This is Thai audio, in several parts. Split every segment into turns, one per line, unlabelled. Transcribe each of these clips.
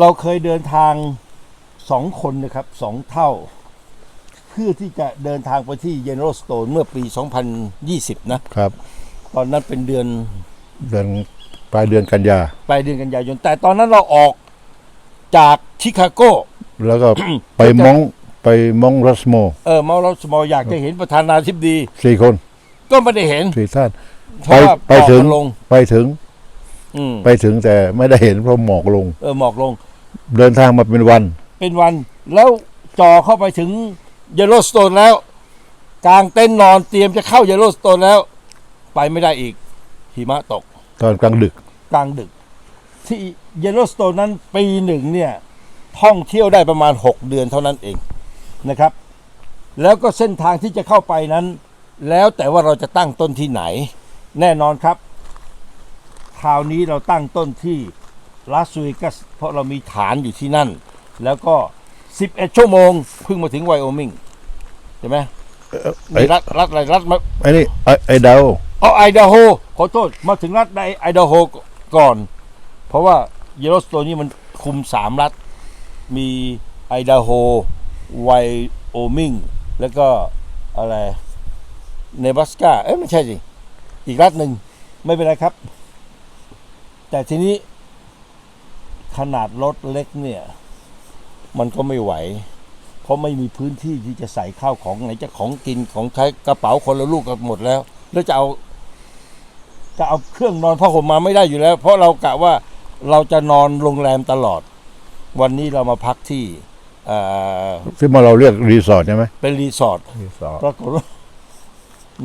เราเคยเดินทางสองคนนะครับสองเท่า เพื่อที่จะเดินทางไปที่เยนโรสโตนเมื่อปี 2020 นะ
ครับ
ตอนนั้นเป็นเดือน
เดือนปลายเดือนกันยา
ปลายเดือนกันยายน แต่ตอนนั้นเราออกจากชิคาโก
แล้วก็ ไปมองไปมองรัสโม
เออมาเราสมออยากจะเห็นประธานาธิบดี
สี่คน
ก็ไม่ได้เห็น
สี่ท่าน
เพราะว่า
ไป
หมอก
ถึง
มันลง
ไปถึง
อืม
ไปถึงแต่ไม่ได้เห็นเพราะหมอกลง
เออหมอกลง
เดินทางมาเป็นวัน
เป็นวัน แล้วจ่อเข้าไปถึงเยลโลสโตนแล้ว กลางเต็นท์นอนเตรียมจะเข้าเยลโลสโตนแล้ว ไปไม่ได้อีก หิมะตก
ตอนกลางดึก
กลางดึก ที่เยลโลสโตนนั้นปีหนึ่งเนี่ย ท่องเที่ยวได้ประมาณ 6 เดือนเท่านั้นเองนะครับ แล้วก็เส้นทางที่จะเข้าไปนั้น แล้วแต่ว่าเราจะตั้งต้นที่ไหน แน่นอนครับ คราวนี้เราตั้งต้นที่ลาสเวกัสเพราะเรามีฐานอยู่ที่นั่น แล้วก็ 11 ชั่วโมงเพิ่งมาถึงไวโอมิงใช่ไหม
ไอ้
มีรัฐรัฐอะไรรัฐมา
ไอ้นี่ไอ้ไอ้ดาว
อ๋อไอดาโฮขอโทษมาถึงรัฐในไอดาโฮก่อน เพราะว่าเยลโลสโตนนี่มันคุมสามรัฐ มีไอดาโฮไวโอมิงแล้วก็อะไรเนบราสกาเอ้ยไม่ใช่สิอีกรัฐหนึ่งไม่เป็นไรครับ แต่ทีนี้ขนาดรถเล็กเนี่ย มันก็ไม่ไหว เพราะไม่มีพื้นที่ที่จะใส่ข้าวของไหนจะของกินของใช้กระเป๋าคนละลูกกันหมดแล้ว แล้วจะเอา จะเอาเครื่องนอนผ้าห่มมาไม่ได้อยู่แล้ว เพราะเรากะว่าเราจะนอนโรงแรมตลอด วันนี้เรามาพักที่เอ่อ
ที่มาเราเรียกรีสอร์ทใช่ไหม
เป็นรีสอร์ท
รีสอร์ท
ปรากฏว่า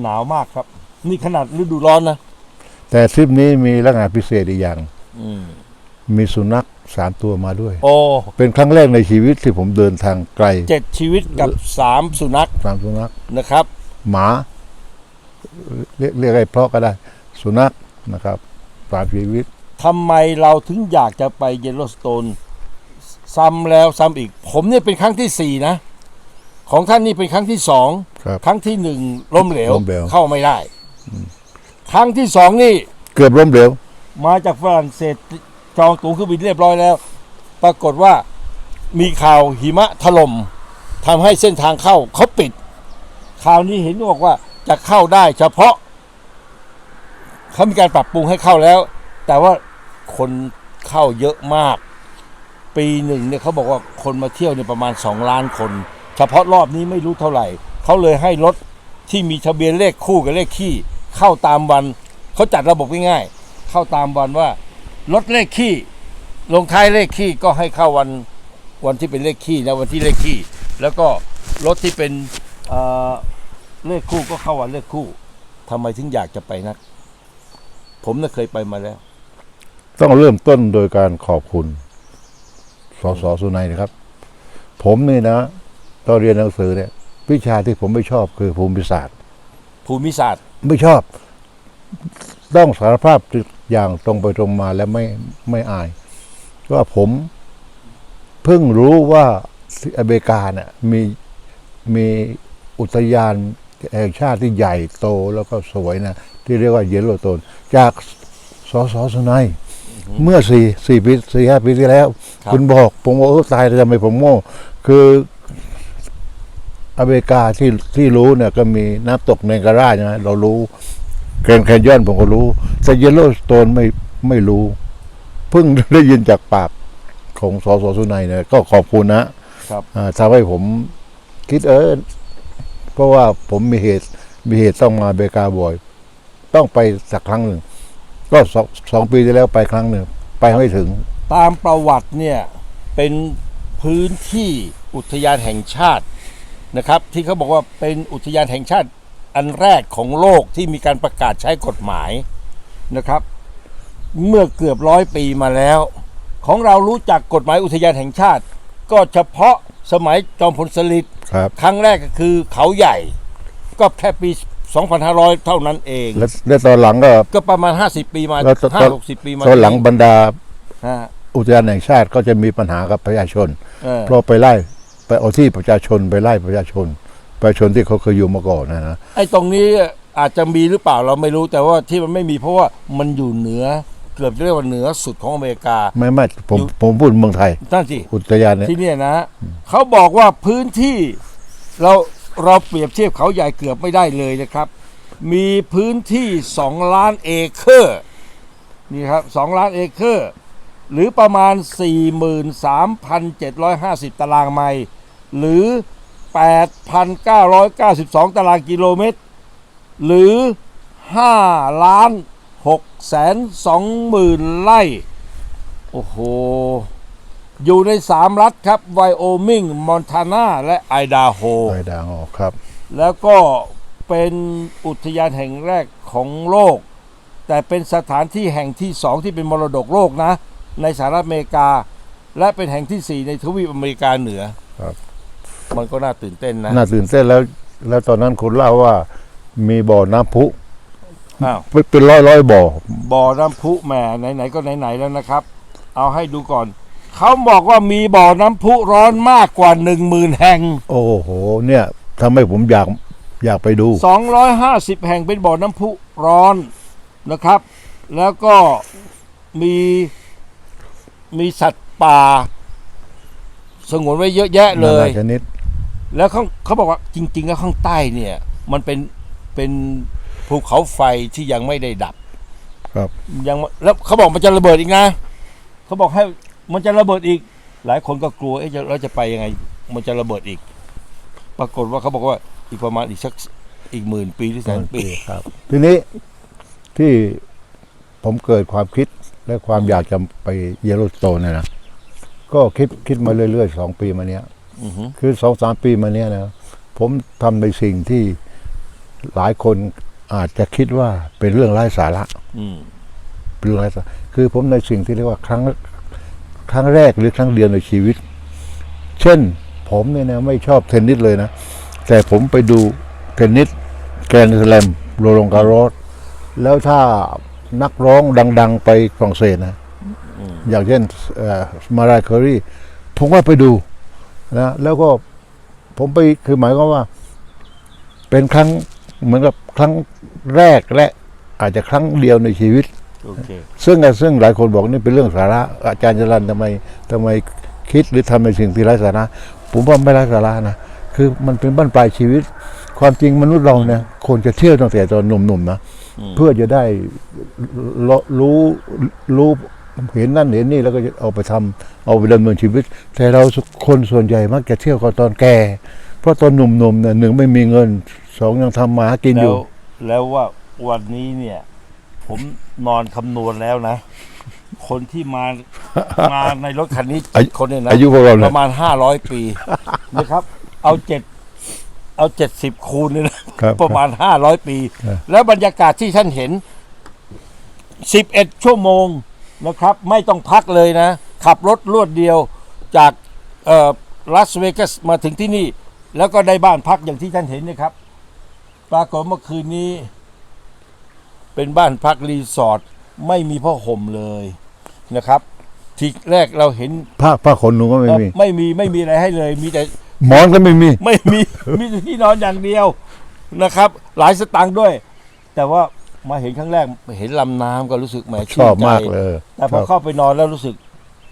หนาวมากครับ นี่ขนาดฤดูร้อนนะ
แต่ทริปนี้มีลักษณะพิเศษอีกอย่าง
อืม
มีสุนัขสามตัวมาด้วย
โอ้
เป็นครั้งแรกในชีวิตที่ผมเดินทางไกล
เจ็ดชีวิตกับสามสุนัข
สามสุนัข
นะครับ
หมาเรียกเรียกอะไรเพราะก็ได้ สุนัขนะครับสามชีวิต
ทำไมเราถึงอยากจะไปเยลโลสโตน ซ้ำแล้วซ้ำอีก ผมเนี่ยเป็นครั้งที่สี่นะ ของท่านนี่เป็นครั้งที่สอง
ครับ
ครั้งที่หนึ่งล้มเหลว
ล้มเหลว
เข้าไม่ได้ ครั้งที่สองนี่
เกือบล้มเหลว
มาจากฝรั่งเศสจองตั๋วเครื่องบินเรียบร้อยแล้ว ปรากฏว่ามีข่าวหิมะถล่มทำให้เส้นทางเข้าเขาปิดข่าวนี้เห็นบอกว่าจะเข้าได้เฉพาะเขามีการปรับปรุงให้เข้าแล้ว แต่ว่าคนเข้าเยอะมาก ปีหนึ่งเนี่ยเขาบอกว่าคนมาเที่ยวเนี่ยประมาณสองล้านคน เฉพาะรอบนี้ไม่รู้เท่าไหร่ เขาเลยให้รถที่มีทะเบียนเลขคู่กับเลขขี้ เข้าตามวันเขาจัดระบบง่ายๆเข้าตามวันว่ารถเลขขี้ลงท้ายเลขขี้ก็ให้เข้าวันวันที่เป็นเลขขี้นะวันที่เลขขี้แล้วก็รถที่เป็นเอ่อเลขคู่ก็เข้าวันเลขคู่ทำไมถึงอยากจะไปนัก ผมน่ะเคยไปมาแล้ว
ต้องเริ่มต้นโดยการขอบคุณสสสุนัยนะครับ ผมนี่นะตอนเรียนหนังสือเนี่ยวิชาที่ผมไม่ชอบคือภูมิศาสตร์
ภูมิศาสตร์
ไม่ชอบ ต้องสารภาพอย่างตรงไปตรงมาและไม่ไม่อาย ว่าผมเพิ่งรู้ว่าที่อเมริกาเนี่ยมีมีอุทยานแห่งชาติที่ใหญ่โตแล้วก็สวยนะ ที่เรียกว่าเยลโลโตน จากสสสุนัยเมื่อสี่สี่ปีสี่ห้าปีที่แล้ว
ครับ
คุณบอกผมว่าเออตายแล้วทำไมผมโง่ คือ อเมริกาที่ที่รู้เนี่ยก็มีน้ำตกเนงการาใช่ไหมเรารู้แกรนด์แคนยอนผมก็รู้แต่เยลโลสโตนไม่ไม่รู้ เพิ่งได้ยินจากปากของสสสุนัยเนี่ยก็ขอบคุณนะครับอ่าทำให้ผมคิดเออเพราะว่าผมมีเหตุมีเหตุต้องมาอเมริกาบ่อย ต้องไปสักครั้งหนึ่ง ก็สองสองปีที่แล้วไปครั้งหนึ่ง ไปไม่ถึง
ตามประวัติเนี่ยเป็นพื้นที่อุทยานแห่งชาติ นะครับ ที่เขาบอกว่าเป็นอุทยานแห่งชาติอันแรกของโลกที่มีการประกาศใช้กฎหมายนะครับ เมื่อเกือบร้อยปีมาแล้ว ของเรารู้จักกฎหมายอุทยานแห่งชาติ ก็เฉพาะสมัยจอมพลสฤษดิ์
ครับ
ครั้งแรกก็คือเขาใหญ่ ก็แค่ปี 2500 เท่านั้นเอง
แล้วแล้วตอนหลังก็
ก็ประมาณ 50 ปีมา
แล้วตอน
ห้าหกสิบปีมา
ตอนหลังบรรดา
ฮะ
อุทยานแห่งชาติก็จะมีปัญหากับประชาชน
เออ
เพราะไปไล่ ไปเอาที่ประชาชนไปไล่ประชาชน ประชาชนที่เขาเคยอยู่มาก่อนนะนะ
ไอ้ตรงนี้อาจจะมีหรือเปล่าเราไม่รู้แต่ว่าที่มันไม่มีเพราะว่ามันอยู่เหนือเกือบจะเรียกว่าเหนือสุดของอเมริกา
ไม่ไม่ผม
อยู่
ผมพูดเมืองไทย
นั่นสิ
อุทยานเนี่ย
ที่เนี่ยนะเขาบอกว่าพื้นที่เราเราเปรียบเทียบเขาใหญ่เกือบไม่ได้เลยนะครับ มีพื้นที่สองล้านเอเคอร์นี่ครับสองล้านเอเคอร์หรือประมาณ 43,750 ตารางไมล์ หรือ 8,992 ตารางกิโลเมตร หรือ 5 ล้าน6แสน2หมื่นไร่ โอ้โห อยู่ในสามรัฐครับ ไวโอมิง มอนทานา และไอดาโฮ
ไปดังออกครับ
แล้วก็เป็นอุทยานแห่งแรกของโลก แต่เป็นสถานที่แห่งที่สองที่เป็นมรดกโลกนะ ในสหรัฐอเมริกา และเป็นแห่งที่สี่ในทวีปอเมริกาเหนือ
ครับ
มันก็น่าตื่นเต้นนะ
น่าตื่นเต้นแล้ว แล้วตอนนั้นคุณเล่าว่ามีบ่อน้ำพุ
อ้าว
เป็นร้อยร้อยบ่อ
บ่อน้ำพุแหมไหนๆก็ไหนๆแล้วนะครับ เอาให้ดูก่อน เขาบอกว่ามีบ่อน้ำพุร้อนมากกว่าหนึ่งหมื่นแห่ง
โอ้โห เนี่ยทำให้ผมอยากอยากไปดู
250 แห่งเป็นบ่อน้ำพุร้อนนะครับ แล้วก็มีมีสัตว์ป่า สงวนไว้เยอะแยะเลย
นานาชนิด
แล้วเขาเขาบอกว่าจริง ๆ แล้วข้างใต้เนี่ย มันเป็นเป็นภูเขาไฟที่ยังไม่ได้ดับ
ครับ
ยังแล้วเขาบอกมันจะระเบิดอีกนะเขาบอกให้มันจะระเบิดอีก หลายคนก็กลัวเอ๊ะจะเราจะไปยังไง มันจะระเบิดอีก ปรากฏว่าเขาบอกว่าอีกประมาณอีกสักอีกหมื่นปีหรือแสนปี
ครับ ทีนี้ที่ผมเกิดความคิดและความอยากจะไปเยลโลสโตนเนี่ยนะก็คิดคิดมาเรื่อยๆสองปีมาเนี้ย
อือหือ
คือสองสามปีมาเนี้ยนะผมทำในสิ่งที่หลายคนอาจจะคิดว่าเป็นเรื่องไร้สาระ
อืม
เป็นเรื่องไร้สาระคือผมในสิ่งที่เรียกว่าครั้งครั้งแรกหรือครั้งเดียวในชีวิต เช่น ผมเนี่ยนะไม่ชอบเทนนิสเลยนะ แต่ผมไปดูเทนนิสแกรนด์สแลมโรลงการอสแล้วถ้านักร้องดัง ๆ ไปฝรั่งเศสนะ
อืม
อย่างเช่นมารายเคอรี่ผมก็ไปดู นะแล้วก็ผมไปคือหมายความว่า เป็นครั้งเหมือนกับครั้งแรกและอาจจะครั้งเดียวในชีวิต
โอเค
ซึ่งซึ่งหลายคนบอกนี่เป็นเรื่องสาระ อาจารย์จรันทำไมทำไมคิดหรือทำในสิ่งที่ไร้สาระ ผมว่าไม่ไร้สาระนะ คือมันเป็นบ้านปลายชีวิต ความจริงมนุษย์เราเนี่ยควรจะเที่ยวตั้งแต่ตอนหนุ่มๆนะ
อืม
เพื่อจะได้รู้รู้ เห็นนั่นเห็นนี่แล้วก็จะเอาไปทำเอาไปดำเนินชีวิต แต่เราคนส่วนใหญ่มักจะเที่ยวกันตอนแก่ เพราะตอนหนุ่มๆเนี่ยหนึ่งไม่มีเงินสองยังทำมาหากินอ
แล้
ยู่
วแล้วว่าวันนี้เนี่ย ผมนอนคำนวณแล้วนะ คนที่มามาในรถคันนี้
อายุ
คนเนี่ยนะ
อายุพวกเรา
ป
เนี่ย
ระมาณห้าร้อยปีนะครับ เอาเจ็ดเอาเจ็ดสิบคูณเนี่ยนะ
ครับ
ประมาณห้าร้อยปี
ครับ
แล้วบรรยากาศที่ท่านเห็นสิบเอ็ดชั่วโมง นะครับ ไม่ต้องพักเลยนะ ขับรถรวดเดียวจากเอ่อลาสเวกัสมาถึงที่นี่ แล้วก็ได้บ้านพักอย่างที่ท่านเห็นนะครับ ปรากฏเมื่อคืนนี้ เป็นบ้านพักรีสอร์ทไม่มีผ้าห่มเลยนะครับ ทีแรกเราเห็น
ผ้าผ้าขนหนูก็ไม่มี
เอ่อไม่มีไม่มีอะไรให้เลย มีแต่
หมอนก็ไม่มี
ไม่มี มีแต่ที่นอนอย่างเดียวนะครับ หลายสตางค์ด้วย แต่ว่า มาเห็นครั้งแรกเห็นลำน้ำก็รู้สึกแหม
ชอบ
นใจ
มากเลย
แต่พอ
ชอบ
เข้าไปนอนแล้วรู้สึก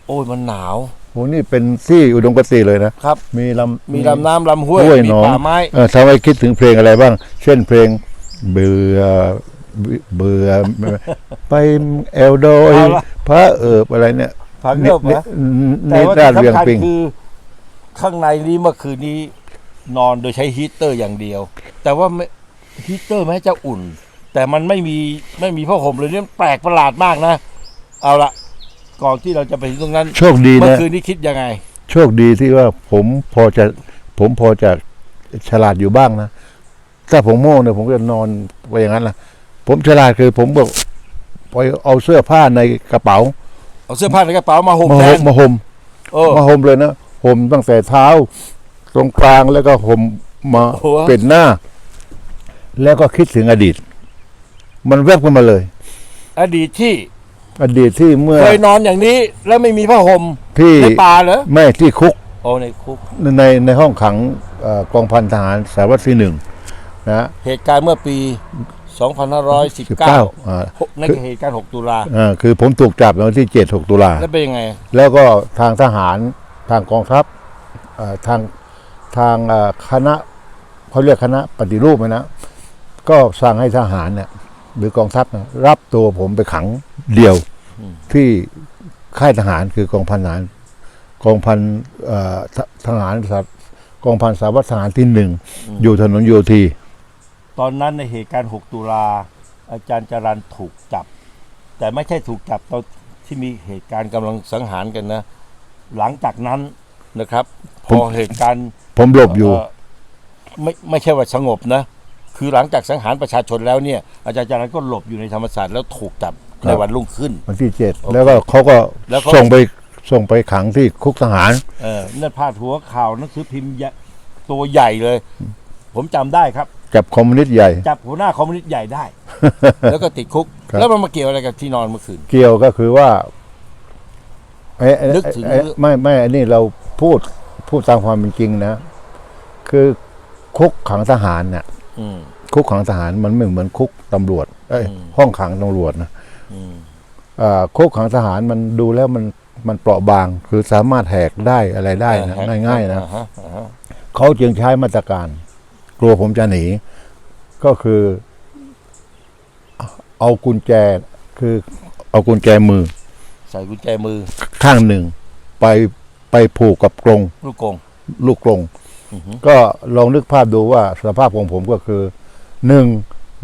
โอ้ยมันหนาว
โหนี่เป็นที่อุดมคติเลยนะ
ครับ
มีลำ
มีลำน้ำลำห้วย
ห้วย
มี
หนอง
ป่าไม้
เออทำให้คิดถึงเพลงอะไรบ้าง เช่นเพลงเบื่อเบื่อ ไปเอลโดย
เอาละ
พระเอิบอะไรเนี่ย
ผังเลิบนะ
เน
แต่
ต
ว่า
รา
ที่
เรียง
สำคัญ
ปิง
คือ ข้างในนี้เมื่อคืนนี้ นอนโดยใช้ฮีตเตอร์อย่างเดียว แต่ว่าไม่ฮีตเตอร์แม้จะอุ่น แต่มันไม่มีไม่มีผ้าห่มเลยเนี่ยแปลกประหลาดมากนะ เอาละก่อนที่เราจะไปถึงตรงนั้น
โชคดี
เมื่อ
นะ
คืนนี้คิดยังไง
โชคดีที่ว่าผมพอจะผมพอจะฉลาดอยู่บ้างนะ ถ้าผมโง่เนี่ยผมจะนอนไปอย่างนั้นนะผมฉลาดคือผมบอกไปเอาเสื้อผ้าในกระเป๋า
เอาเสื้อผ้าในกระเป๋ามาห่ม
มา
แท
ห่
น
มมาห่ม
โอ้
มาห่มเลยนะห่มตั้งแต่เท้า ตรงกลางแล้วก็ห่มมา
โอ้โห
เป็นหน้า แล้วก็คิดถึงอดีต มันแวบขึ้นมาเลย
อดีตที่
อดีตที่เมื่อ
เคยนอนอย่างนี้แล้วไม่มีผ้าห่ม
ที่
ในป่าเหรอ
แม่ที่คุก
โอ้ในคุก
ในในห้องขังเอ่อกองพันทหารสารวัตรที่หนึ่งนะ
เหตุการณ์เมื่อปี 2519
อ่า
นั่นคือเหตุการณ์ 6 ตุลา
อ่าคือผมถูกจับในวันที่เจ็ดหกตุลา
แล้วเป็นยังไง
แล้วก็ทางทหารทางกองทัพเอ่อทางทางเอ่อคณะเขาเรียกคณะปฏิรูปไหมนะ ก็สั่งให้ทหารเนี่ย หรือกองทัพนะรับตัวผมไปขังเดียว
อืม
ที่ค่ายทหารคือกองพันทหาร กองพันเอ่อททหารสัตกองพันสารวัตรทหารที่หนึ่งอยู่ถนนโยธี
ตอนนั้นในเหตุการณ์ 6 ตุลาอาจารย์จรันถูกจับ แต่ไม่ใช่ถูกจับตอนที่มีเหตุการณ์กำลังสังหารกันนะ หลังจากนั้นนะครับ พอเหตุการณ์
ผมหลบอยู่
เไม่ไม่ใช่ว่าสงบนะ คือหลังจากสังหารประชาชนแล้วเนี่ยอาจารย์จรันก็หลบอยู่ในธรรมศาสตร์แล้วถูกจับ
ครับ
ในวันรุ่งขึ้น
วันที่เจ็ด
โอเค
แล้วก็เขาก็
แล้วเขา
ส่งไปส่งไปขังที่คุกทหาร
เออนั่นพาดหัวข่าวหนังสือพิมพ์ใหญ่ตัวใหญ่เลย ผมจำได้ครับ
จับคอมมิวนิสต์ใหญ่
จับหัวหน้าคอมมิวนิสต์ใหญ่ได้ แล้วก็ติดคุก
ครับ
แล้วมันมาเกี่ยวอะไรกับที่นอนเมื่อคืน
เกี่ยวก็คือว่าไอ้ไอ้
นึกถึง
ไอ้ไม่ไม่อันนี้เราพูดพูดตามความเป็นจริงนะ คือคุกขังทหารเนี่ย
อืม
คุกขังทหารมันไม่เหมือนคุกตำรวจเอ้ย
อืม
ห้องขังตำรวจนะ
อืม
อ่าคุกขังทหารมันดูแล้วมันมันเปราะบางคือสามารถแหกได้อะไรได้นะ
อ่ฮ
ง่าย ๆนะ
อ่าฮอ่าฮะ
เขาจึงใช้มาตรการ กลัวผมจะหนี ก็คือ เอากุญแจคือ เอากุญแจมือ
ใส่กุญแจมือ
ข้างหนึ่ง ไปไปผูกกับกรง
ลูกกง
ลูกกรง
อือฮึ
ก็ลองนึกภาพดูว่าสภาพของผมก็คือหนึ่ง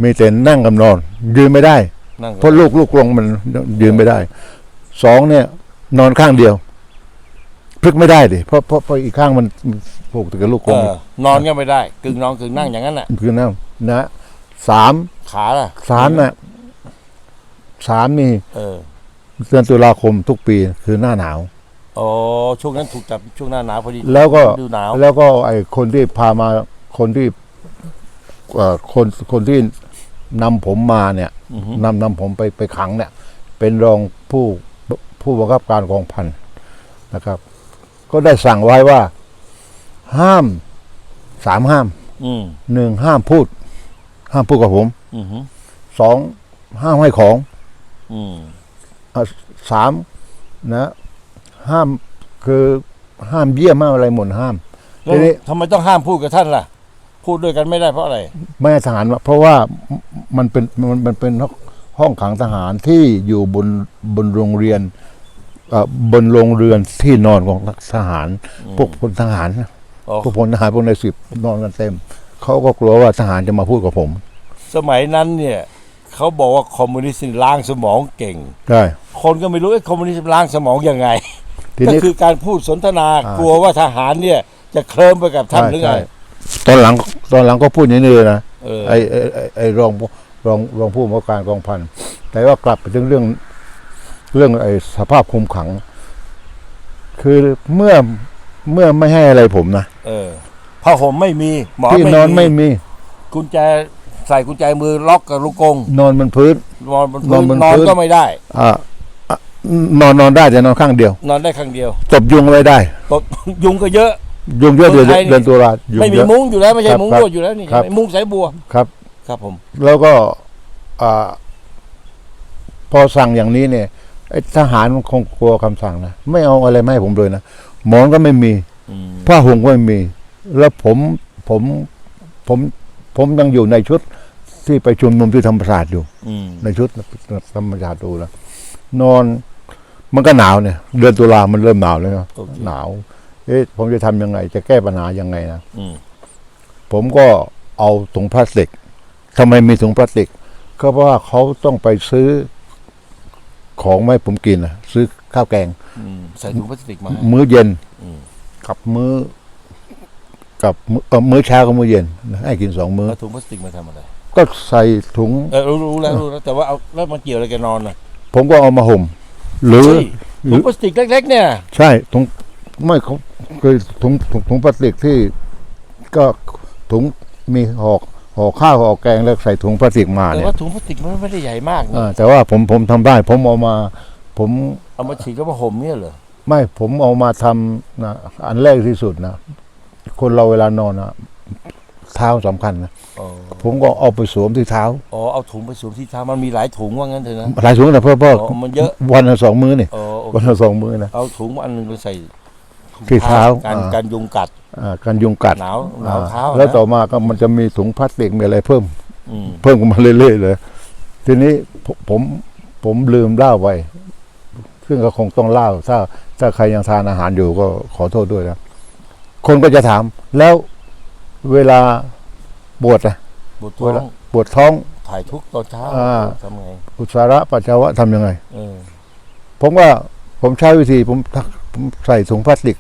มีแต่นั่งกับนอน ยืนไม่ได้
นั่ง
เพราะลูกลูกกรงมันยืนไม่ได้สองเนี่ย นอนข้างเดียวพลิกไม่ได้ดิเพราะเพราะเพราะอีกข้างมันมันผูกติดกับลูกก
เอ
รง
อนอนก็ไม่ได้ กึ่งนอนกึ่งนั่งอย่างนั้นน่ะ
คือนั่นนะสาม
ขาล่ะ
สามน่ะสามนี่
เออ
เดือนตุลาคมทุกปีคือหน้าหนาว
อ๋อช่วงนั้นถูกจับช่วงหน้าหนาวพอดี
แล้วก็
ดูหนาว
แล้วก็ไอ้คนที่พามาคนที่เอ่อคนคนที่นำผมมาเนี่ย
อือฮึ
นำนำผมไปไปขังเนี่ย เป็นรองผู้ผู้บังคับการกองพันนะครับ ก็ได้สั่งไว้ว่า ห้ามสามห้าม
อืม
หนึ่งห้ามพูด ห้ามพูดกับผม
อือฮึ
สองห้ามให้ของ
อืม
สามนะ ห้ามคือห้ามเยี่ยมห้ามอะไรหมดห้าม
แล้ว
ทีนี้
ทำไมต้องห้ามพูดกับท่านล่ะ พูดด้วยกันไม่ได้เพราะอะไร
ไม่ให้ทหารว่าเพราะว่ามันเป็นมันมันเป็นห้องขังทหารที่อยู่บนบนโรงเรียนเอ่อบนโรงเรือนที่นอนของทหารพวกพลทหารนะ
อ๋อ
พวกพลทหารพวกในสิบนอนกันเต็มเขาก็กลัวว่าทหารจะมาพูดกับผม
สมัยนั้นเนี่ยเขาบอกว่าคอมมิวนิสต์นี่ล้างสมองเก่ง
ได้
คนก็ไม่รู้ไอ้คอมมิวนิสต์ล้างสมองยังไง
ที
ก็
นี้
คือการพูดสนทนา
อ่าก ก
ลัวว่าทหารเนี่ย จะเคลิ้มไปกับท่านหรือไง
ใช่ตอนหลังตอนหลังก็พูดอย่างนี้เลยนะ
เออ
ไอ้ไอ้ไอ้ไอ้รองรองรองผู้บังคับการกองพันแต่ว่ากลับไปถึงเรื่องเรื่องไอ้สภาพคุมขัง คือเมื่อเมื่อไม่ให้อะไรผมนะ
เออผ้าห่มไม่มีหมอน
ที่
ไม่
นอนไม่
มี
มี
กุญแจใส่กุญแจมือล็อกกับลูกกง
นอนบนพื้น
นอนบน
น
พื้
อน
น
บน
นอน
พื้น
ก็ไม่ได้
อ่าอะ นอนนอนได้แต่นอนข้างเดียว
นอนได้ครั้งเดียว
ตบยุงไว้ได้
ตบ ยุงก็เยอะ
ยุงเยอะเดือน
คนไทยนี่
เดือนตุลายุง
ไม่มี
เยอะ
มุ้งอยู่แล้วไม่ใช่
ครับ
มุ้ง
ครับ
ลวดอยู่แล้วนี่
ครับ
ใช่ไหมมุ้งสายบัว
ครับ
ครับผม
แล้วก็อ่าพอสั่งอย่างนี้เนี่ยไอ้ทหารมันคงกลัวคำสั่งนะไม่เอาอะไรมาให้ผมเลยนะหมอนก็ไม่มี
อืม
ผ้าห่มก็ไม่มี แล้วผมผมผมผมยังอยู่ในชุดที่ไปชุมนุมที่ธรรมศาสตร์อยู่
อืม
ในชุดธรรมศาสตร์ดูนะนอน มันก็หนาวเนี่ย เดือนตุลามันเริ่มหนาวแล้วเนอะ
โอเค
หนาว เอ๊ะผมจะทำยังไง จะแก้ปัญหายังไงนะ
อืม
ผมก็เอาถุงพลาสติกทำไมมีถุงพลาสติก ก็เพราะว่าเขาต้องไปซื้อของมาให้ผมกินนะซื้อข้าวแกง
อืม ใส่ถุงพลาสติกมาให้
มื้อเย็น
อืม
กับมื้อ กับมื้อเอ่อมื้อเช้ากับมื้อเย็นให้กินสองมื้อ
เอาถุงพลาสติกมาทำอะไร
ก็ใส่ถุง
เออรู้รู้แล้วรู้แล้วแต่ว่าเอาแล้วมันเกี่ยวอะไรกับนอนน่ะ
ผมก็เอามาห่ม หรือ
เฮ้ย
หรื
ถุ
อ
งพลาสติกเล็ก ๆ เนี่ย
ใช่ถุงไม่เขาคือถุงถุงถุงพลาสติกที่ ก็ถุงมีห่อห่อข้าวห่อแกงแล้วใส่ถุงพลาสติกมา
แต่
เนี่ย
ว่าถุงพลาสติกมันไม่ได้ใหญ่มากนี่
อ่าแต่ว่าผมผมทำได้ ผมเอามา ผม
เอามาฉีกแล้วมาห่มเนี่ยเหรอ
ไม่ผมเอามาทำนะอันแรกที่สุดนะคนเราเวลานอนนะ เท้าสำคัญนะ
อ๋อ
ผมก็เอาไปสวมที่เท้า
อ๋อเอาถุงไปสวมที่เท้ามันมีหลายถุงว่างั้นเถอะนะ
หลายถุงนะเพื่อเพื่อ
อ๋อมันเยอะ
วันละสองมือนี่
อ๋อโอเค
วันละสองมือนะ
เอาถุงอันหนึงไปใส่ถุง
ที่เท้า
กัน
อ่า
กันยุงกัด
อ่าการยุงกัด
หนาวหนาวเท้า
แล้ว
นะ
ต่อมาก็มันจะมีถุงพลาสติกมีอะไรเพิ่ม
อืม
เพิ่มกันมาเรื่อยๆเลยทีนี้ผมผมผมลืมเล่าไปซึ่งก็คงต้องเล่า ถ้า ถ้าใครยังทานอาหารอยู่ก็ขอโทษด้วยนะ คนก็จะถาม แล้ว เวลาปวดอะ
ปวด
เว
ท้อ
ลางปวดท้อง
ถ่ายทุกข์ตอนเช้า
อ่า
ทำไง
อุจจาระปัสสาวะทำยังไง
เออ
ผมว่าผมใช้วิธีผมผมใส่ถุงพลาสติก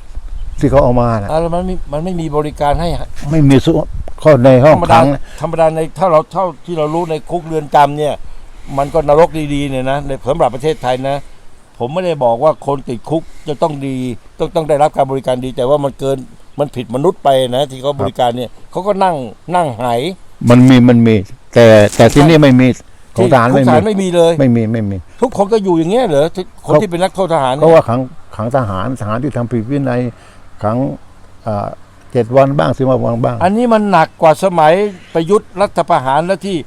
ที่เขาเอามานะ
อ่าแล้วมันไม่มันไม่มีบริการให้
ไม่มีซุข้อในห้อง
ธรรมดา
ขัง
ธรรมดาในถ้าเราเท่าที่เรารู้ในคุกเรือนจำเนี่ย มันก็นรกดีๆเนี่ยนะในสำหรับประเทศไทยนะ ผมไม่ได้บอกว่าคนติดคุกจะต้องดีต้องต้องได้รับการบริการดี แต่ว่ามันเกิน มันผิดมนุษย์ไปนะที่เขาบริการเนี่ยเขาก็นั่งนั่งหาย
มันมีมันมี แต่แต่ที่นี่ไม่มีของทหาร
ทุ
ไม่
กท
มี
หารไม่มีเลย
ไม่มีไม่มี
ทุกคนก็อยู่อย่างเงี้ยเหรอที่คน
เขา
ที่เป็นนักโทษทหาร
เพราะว่าขังขังทหารทหารที่ทำผิดวินัยขังอ่าเจ็ดวันบ้างสิบวันบ้าง
อันนี้มันหนักกว่าสมัยประยุทธ์รัฐประหารแล้วที่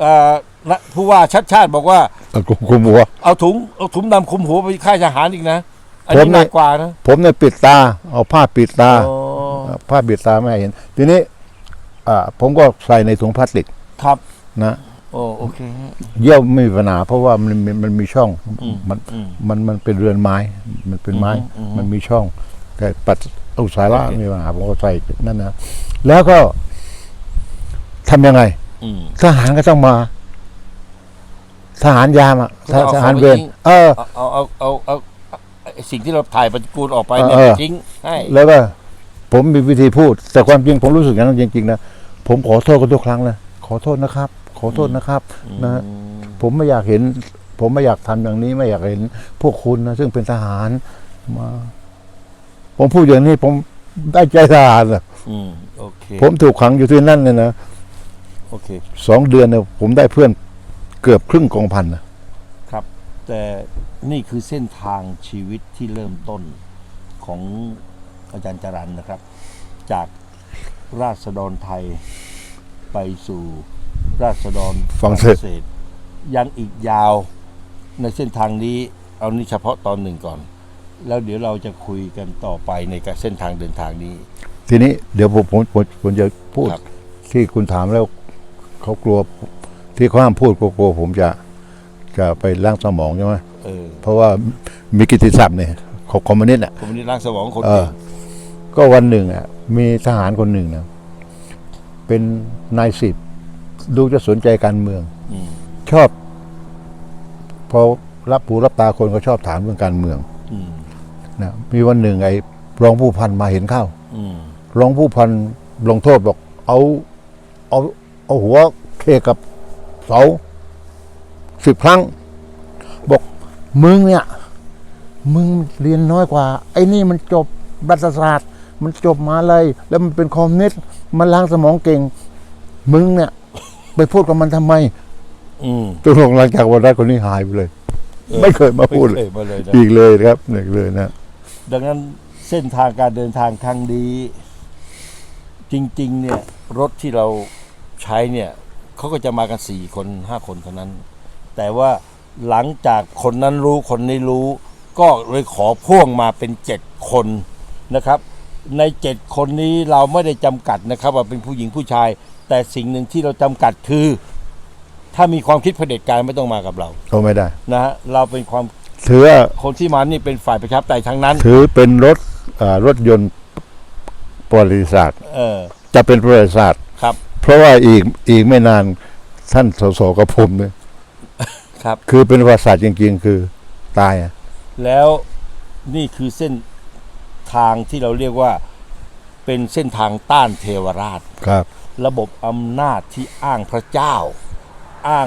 เอ่อนะผู้ว่าชัดชาติบอกว่า
เอาคุมคุมหัว
เอาถุงเอาถุงดำคลุมหัวไปค่ายทหารอีกนะ อัน
ผม
นี้
เนี่
หนั
ย
กกว่านะ
ผมเนี่ยปิดตา เอาผ้าปิดตา
อ๋อ
ผ้าปิดตาไม่ให้เห็น ทีนี้อ่าผมก็ใส่ในถุงพลาสติก
ครับ
นะ
โอ้โอเคฮะ
เยี่ยวไม่มีปัญหาเพราะว่ามันมันมันมีช่อง
อืม
มัน
อืม
มันมันเป็นเรือนไม้ มันเป็นไม้
อืมอืม
มันมีช่อง แต่ปัดอุตสาระ
โอเค
มีปัญหาผมก็ใส่นั่นนะแล้วก็ทำยังไง
อืม
ทหารก็ต้องมา ทหารยามอะ
ก็เอา
ทหาร
เขาไป
เวร
ทิ้ง
เออ
เอาเอาเอาเอาเอาไอ้ สิ่งที่เราถ่ายปฏิกูลออกไปเนี่ย
เออ
ทิ้งให้
แล้วก็ผมมีวิธีพูด แต่ความจริงผมรู้สึกอย่างนั้นจริงๆนะผมขอโทษกันทุกครั้งนะขอโทษนะครับ ขอโทษนะครับนะ
อืม
ผมไม่อยากเห็น ผมไม่อยากทำอย่างนี้ไม่อยากเห็นพวกคุณนะซึ่งเป็นทหารมา ผมพูดอย่างนี้ ผมได้ใจทหารนะ
อืมโอเค
ผมถูกขังอยู่ที่นั่นเนี่ยนะ
โอเค
สองเดือนเนี่ยผมได้เพื่อนเกือบครึ่งกองพันนะ
แต่ นี่คือเส้นทางชีวิตที่เริ่มต้นของอาจารย์จรันนะครับ จากราษฎรไทยไปสู่ราษฎร
ฝรั่งเศส
ยังอีกยาวในเส้นทางนี้เอานี่เฉพาะตอนหนึ่งก่อน แล้วเดี๋ยวเราจะคุยกันต่อไปในการเส้นทางเดินทางนี้
ทีนี้เดี๋ยวผมผมผมผมจะพูด
ครับ
ที่คุณถามแล้วเขากลัวที่เขาห้ามพูดกลัวๆผมจะจะไปล้างสมองใช่ไหม
เออ
เพราะว่ามีกิตติศัพท์เนี่ยของคอมมิวนิสต์อะ
ผมนี่ร่างสมองคน
เอ
เก่
องก็วันหนึ่งอะมีทหารคนหนึ่งนะเป็นนายสิบดูจะสนใจการเมือง
ม
ชอบ พอรับหูรับตาคนก็ชอบถามเรื่องการเมือง
อืม
นะมีวันหนึ่งไอ้รองผู้พันมาเห็นเข้า
อืม
รองผู้พันลงโทษบอกเอาเอาเอาหัวเคกับเสาสิบครั้ง บอก มึงเนี่ย มึงเรียนน้อยกว่า ไอ้นี่มันจบรัฐศาสตร์ มันจบมาเลย แล้วมันเป็นคอมมิวนิสต์มันล้างสมองเก่ง มึงเนี่ย ไปพูดกับมันทำไม
อืม
ตกลงหลังจากวันนั้นคนนี้หายไปเลย
ออ
ไม่เคยมาพูดเลย
ไเคยมาเลยนะ
อีกเลยครับหนึ่งเลยนะ
ดังนั้นเส้นทางการเดินทางครั้งนี้ จริง ๆ เนี่ย รถที่เราใช้เนี่ยเขาก็จะมากันสี่คนห้าคนเท่านั้น แต่ว่า หลังจากคนนั้นรู้คนนี้รู้ ก็เลยขอพ่วงมาเป็นเจ็ดคนนะครับ ในเจ็ดคนนี้เราไม่ได้จำกัดนะครับ ว่าเป็นผู้หญิงผู้ชาย แต่สิ่งหนึ่งที่เราจำกัดคือ ถ้ามีความคิดเผด็จการไม่ต้องมากับเรา
ก็ไม่ได้
นะฮะเราเป็นความ
ถือว่า
คนที่มานี่เป็นฝ่ายประชาธิปไตยทั้งนั้น
ถือเป็นรถอ่ารถยนต์ประวัติศาสตร์
เออ
จะเป็นประวัติศาสตร์
ครับ
เพราะว่าอีกอีกไม่นานท่านสสกับผมเนี่ย
ครับ
คือเป็นประวัติศาสตร์จริงๆ คือตายอะ
แล้วนี่คือเส้นทางที่เราเรียกว่าเป็นเส้นทางต้านเทวราช
ครับ
ระบบอำนาจที่อ้างพระเจ้า อ้าง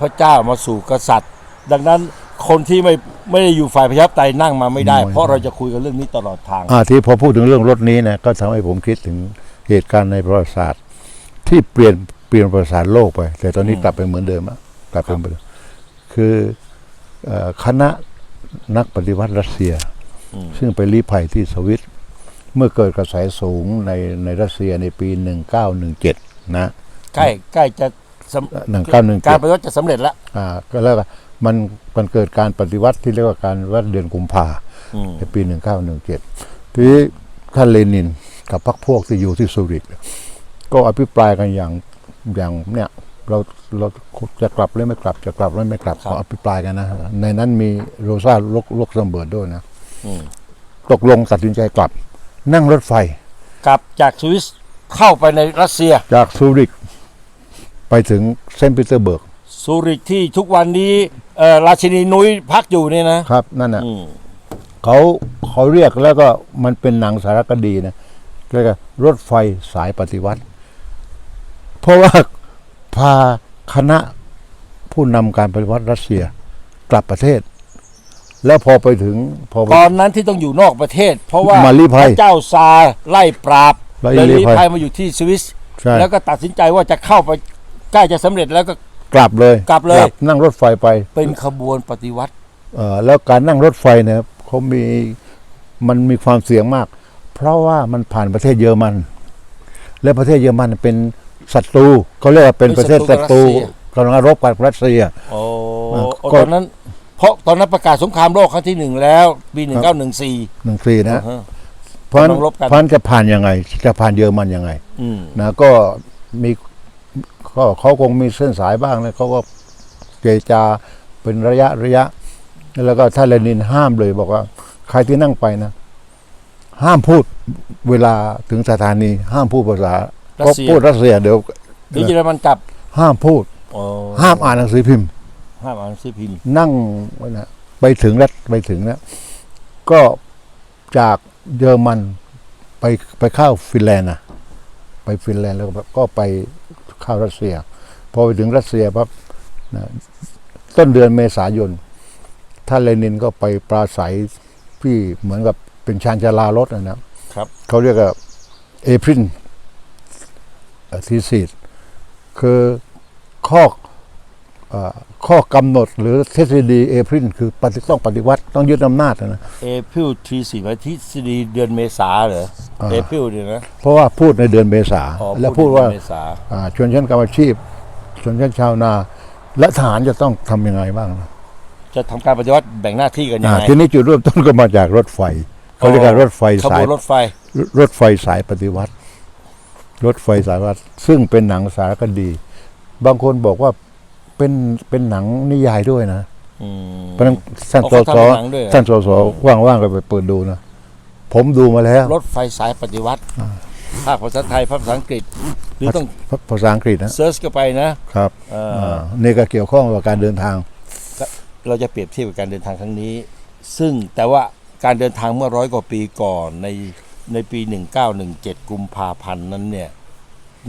พระเจ้ามาสู่กษัตริย์ ดังนั้นคนที่ไม่ไม่ได้อยู่ฝ่ายประชาธิปไตยนั่งมาไม่ได้
ไม่
เพราะเราจะคุยกันเรื่องนี้ตลอดทาง
อ่าที่พอพูดถึงเรื่องรถนี้นะก็ทำให้ผมคิดถึงเหตุการณ์ในประวัติศาสตร์ ที่เปลี่ยนเปลี่ยนประวัติศาสตร์โลกไป แต่ตอนนี้
อืม
กลับไปเหมือนเดิมอะกลับไปเหมือนเดิม คือเอ่อคณะนักปฏิวัติรัสเซีย
อืม
ซึ่งไปลี้ภัยที่สวิตเมื่อเกิดกระแสสูงในในรัสเซียในปี 1917 นะ
ใกล้ใกล้จะสำ
หนึ่งเก้าหนึ่ง
การปฏิวัติจะสำเร็จแล้ว
อ่าก็แล้วก็มันมันเกิดการปฏิวัติที่เรียกว่าการวัดเดือนกุมภา
อืม
ในปีหนึ่งเก้าหนึ่งเจ็ดทีนี้ท่านเลนินกับพรรคพวกที่อยู่ที่ซูริก ก็อภิปรายกันอย่างอย่างเนี่ย เราเราจะกลับหรือไม่กลับจะกลับหรือไม่กลับ
ครับ
ก็อภิปรายกันนะในนั้นมีโรซาลกลกเสมเบิร์ดด้วยนะ
อืม
ตกลงตัดสินใจกลับ นั่งรถไฟ
กลับจากสวิสเข้าไปในรัสเซีย
จากซูริก ไปถึงเซนต์ปีเตอร์เบิร์ก
ซูริกที่ทุกวันนี้เอ่อราชินีนุ้ยพักอยู่เนี่ยนะครับ
นั่นน่ะ
อืม
เขาเขาเรียกแล้วก็มันเป็นหนังสารคดีนะเรียกว่ารถไฟสายปฏิวัติ เพราะว่า พาคณะผู้นำการปฏิวัติรัสเซียกลับประเทศ แล้วพอไปถึงพอไป
ตอนนั้นที่ต้องอยู่นอกประเทศ เพราะว่า
มาลี้ภัย
พระเจ้าซาร์ไล่ปราบ
ไล่
เลย
ลี้
ลี้
ภัย
ภัยมาอยู่ที่สวิส
ใช่
แล้วก็ตัดสินใจว่าจะเข้าไปใกล้จะสำเร็จแล้วก็
กลับเลย
กลับเลย
นั่งรถไฟไป
เป็นขบวนปฏิวัติ
เอ่อแล้วการนั่งรถไฟเนี่ยเขามีมันมีความเสี่ยงมาก เพราะว่ามันผ่านประเทศเยอรมัน และประเทศเยอรมันเป็น ศัตรูเขาเรียกว่าเป็นประเทศศัตรูกำลังรบกับรัสเซีย
โอ้
อ่า
โอ้
ก็
ตอนนั้น เพราะตอนนั้นประกาศสงครามโลกครั้งที่หนึ่งแล้วปีหนึ่งเก้าหนึ่งสี่
หนึ่งสี่นะ
ฮะ
เพราะฉะนั้น
กำลังรบกัน
เพราะฉะนั้นจะผ่านยังไง จะผ่านเยอรมันยังไง
อืม
นะก็มีก็เขาคงมีเส้นสายบ้างนะเขาก็เจรจาเป็นระยะระยะ แล้วก็ท่านเลนินห้ามเลยบอกว่า ใครที่นั่งไปนะ ห้ามพูดเวลาถึงสถานี ห้ามพูดภาษา
รั
เพราะ
สเซีย
พูดรัสเซียเดี๋ยว
เดี๋ยวเยอรมันกลับ
ห้ามพูด
โอ้
ห้ามอ่านหนังสือพิมพ์
ห้ามอ่านหนังสือพิมพ์
นั่งไว้นะไปถึงแล้วไปถึงแล้วก็จากเยอรมันไปไปเข้าฟินแลนด์นะไปฟินแลนด์แล้วก็ก็ไปเข้ารัสเซีย พอไปถึงรัสเซียปั๊บนะต้นเดือนเมษายนท่านเลนินก็ไปปราศัยที่เหมือนกับเป็นชานชาลารถนะนะครับ เขาเรียกว่าเอพริน ทีซีคือข้อเอ่อข้อกำหนดหรือทฤษฎีเอพรินคือปฏิต้องปฏิวัติต้องยึดอำนาจนะ
เอพิลทีสี่วันที่สดีเดือนเมษาเหรอ
อ่า
เอพิลเนี่ยนะ
เพราะว่าพูดในเดือนเมษา
อ๋อ
แล้วพูดว่า
ในเอนเมษา
อ่าชนชั้นกรรมอาชีพ ชนชั้นชาวนา และทหารจะต้องทำยังไงบ้างนะ
จะทำการปฏิวัติแบ่งหน้าที่กันยัง
อ่า
ไง
ทีนี้จุดเริ่มต้นก็มาจากรถไฟเขาเรียกว่ารถไฟ
ขบ
สา
วยนรถไฟ
รถไฟสายปฏิวัติ รถไฟสายปฏิวัติซึ่งเป็นหนังสารคดี บางคนบอกว่าเป็นเป็นหนังนิยายด้วยนะ
อืม
เพราะฉะนั้นท่านส
เอา
ส
เขาทำเป็นหนังด้วยเหรอ
ท่านสสว่างๆก็ไปเปิดดูนะ ผมดูมาแล้ว
รถไฟสายปฏิวัติภาคภาษาไทยภาคภาษาอังกฤษหรือต้อง
ภาษาอังกฤษนะ
เซิร์ชเข้าไปนะครับเอ่ออ
อ่านี่ก็เกี่ยวข้องกับการเดินทาง
เราจะเปรียบเทียบกับการเดินทางครั้งนี้ ซึ่งแต่ว่าการเดินทางเมื่อร้อยกว่าปีก่อนใน ในปี 1917 กุมภาพันธ์นั้นเนี่ย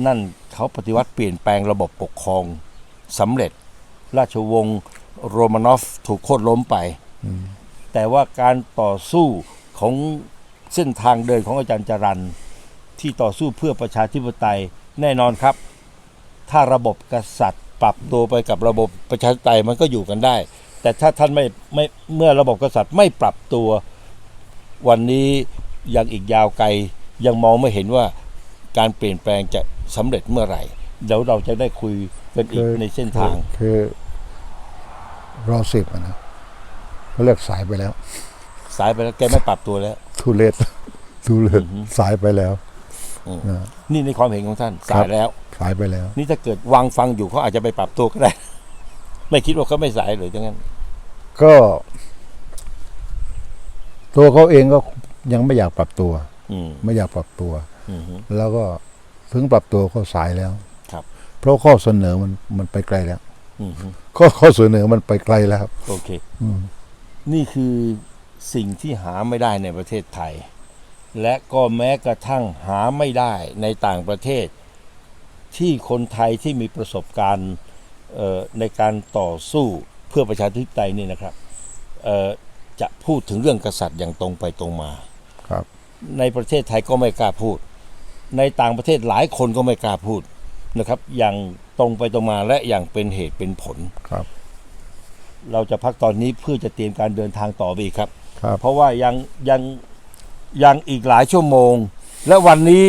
นั่นเขาปฏิวัติเปลี่ยนแปลงระบบปกครองสำเร็จ ราชวงศ์โรมานอฟถูกโค่นล้มไป แต่ว่าการต่อสู้ของเส้นทางเดินของอาจารย์จรันที่ต่อสู้เพื่อประชาธิปไตยแน่นอนครับ ถ้าระบบกษัตริย์ ปรับตัวไปกับระบบประชาธิปไตยมันก็อยู่กันได้ แต่ถ้าท่านไม่ไม่เมื่อระบบกษัตริย์ไม่ปรับตัว วันนี้ ยังอีกยาวไกลยังมองไม่เห็นว่าการเปลี่ยนแปลงจะสำเร็จเมื่อไหร่เดี๋ยวเราจะได้คุยกันอีก
คือ
ในเส้นทาง
คือรอสิบอะนะเขาเรียกสายไปแล้ว
สายไปแล้วแกไม่ปรับตัวแล้ว
ทูเลตทูเลตสายไปแล้ว
นี่ในความเห็นของท่าน
ครั
สา
บ
ยแล้ว
สายไปแล้ว
นี่ถ้าเกิดวางฟังอยู่เขาอาจจะไปปรับตัวก็ได้ ไม่คิดว่าเขาไม่สายเลยทั้งนั้น
ก็ ตัวเขาเองก็ ยังไม่อยากปรับตัว
อืม
ไม่อยากปรับตัว
อืมฮึ
แล้วก็ถึงปรับตัวก็สายแล้ว
ครับ
เพราะข้อเสนอมันมันไปไกลแล้ว
อืมฮึ
ข้อข้อเสนอมันไปไกลแล้วครับ
โอเค
อืม
นี่คือสิ่งที่หาไม่ได้ในประเทศไทย และก็แม้กระทั่งหาไม่ได้ในต่างประเทศ ที่คนไทยที่มีประสบการณ์เอ่อในการต่อสู้เพื่อประชาธิปไตยนี่นะครับเอ่อจะพูดถึงเรื่องกษัตริย์อย่างตรงไปตรงมา
ครับ
ในประเทศไทยก็ไม่กล้าพูด ในต่างประเทศหลายคนก็ไม่กล้าพูดนะครับ อย่างตรงไปตรงมาและอย่างเป็นเหตุเป็นผล
ครับ
เราจะพักตอนนี้เพื่อจะเตรียมการเดินทางต่อไปอีกครับ
ครับ
เพราะว่ายังยังยังอีกหลายชั่วโมง และวันนี้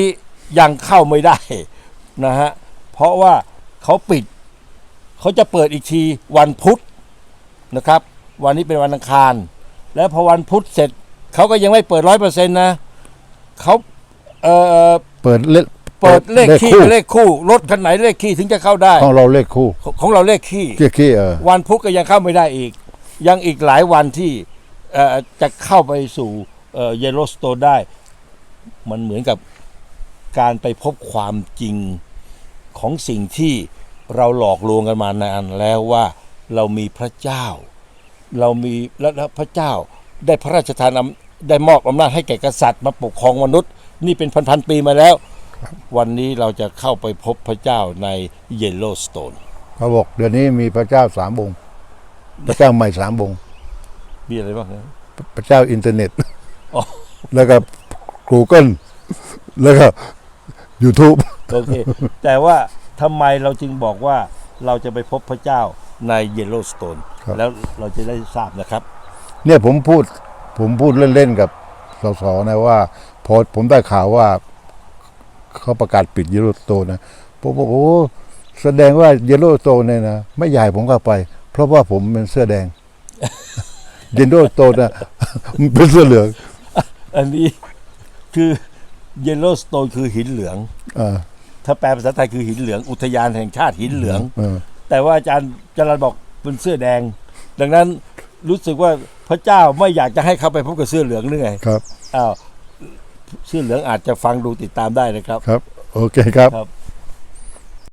ยังเข้าไม่ได้นะฮะเพราะว่าเขาปิด เขาจะเปิดอีกทีวันพุธนะครับ วันนี้เป็นวันอังคาร แล้วพอวันพุธเสร็จเขาก็ยังไม่เปิดร้อยเปอร์เซ็นต์นะ เขาเอ่อ
เปิดเลข
เปิดเลขขี้
คู่
เลขคู่รถคันไหนเลขขี้ถึงจะเข้าได้
ของเราเลขคู่
ของของเราเลขขี้
เกี้ยขี้เออ
วันพุธก็ยังเข้าไม่ได้อีก ยังอีกหลายวันที่เอ่อจะเข้าไปสู่เยลโลสโตนได้ มันเหมือนกับการไปพบความจริงของสิ่งที่เราหลอกลวงกันมานานแล้วว่าเรามีพระเจ้า เรามีและและพระเจ้าได้พระราชทานอำ ได้มอบอำนาจให้แก่กษัตริย์มาปกครองมนุษย์ นี่เป็นพันๆปีมาแล้ว วันนี้เราจะเข้าไปพบพระเจ้าในเยลโลสโตน
เขาบอกเดี๋ยวนี้มีพระเจ้าสามองค์ พระเจ้าใหม่สามองค์
มีอะไรบ้างนะ
พระเจ้าอินเทอร์เน็ต
อ๋อ
แล้วก็ Google แล้วก็ YouTube
โอเค แต่ว่าทำไมเราจึงบอกว่าเราจะไปพบพระเจ้าในเยลโลสโตน
ครับ
แล้วเราจะได้ทราบนะครับ
เนี่ยผมพูด ผมพูดเล่นๆกับสสนะว่าพอผมได้ข่าวว่าเขาประกาศปิดเยลโลสโตนนะผมบอกโอ้แสดงว่าเยลโลสโตนเนี่ยนะไม่ใหญ่ผมก็ไป เพราะว่าผมเป็นเสื้อแดงเยลโลสโตนนะมันเป็นเสื้อเหลือง
อันนี้คือเยลโลสโตนคือหินเหลือง
เออ
ถ้าแปลภาษาไทยคือหินเหลือง อุทยานแห่งชาติหินเหลือง
เออ
แต่ว่าอาจารย์จรันบอกเป็นเสื้อแดง ดังนั้น รู้สึกว่าพระเจ้าไม่อยากจะให้เข้าไปพบกับเสื้อเหลืองหรือไง
ครับ
อ้าวเสื้อเหลืองอาจจะฟังดูติดตามได้นะครับ
ครับ โอเคครับ
ครับ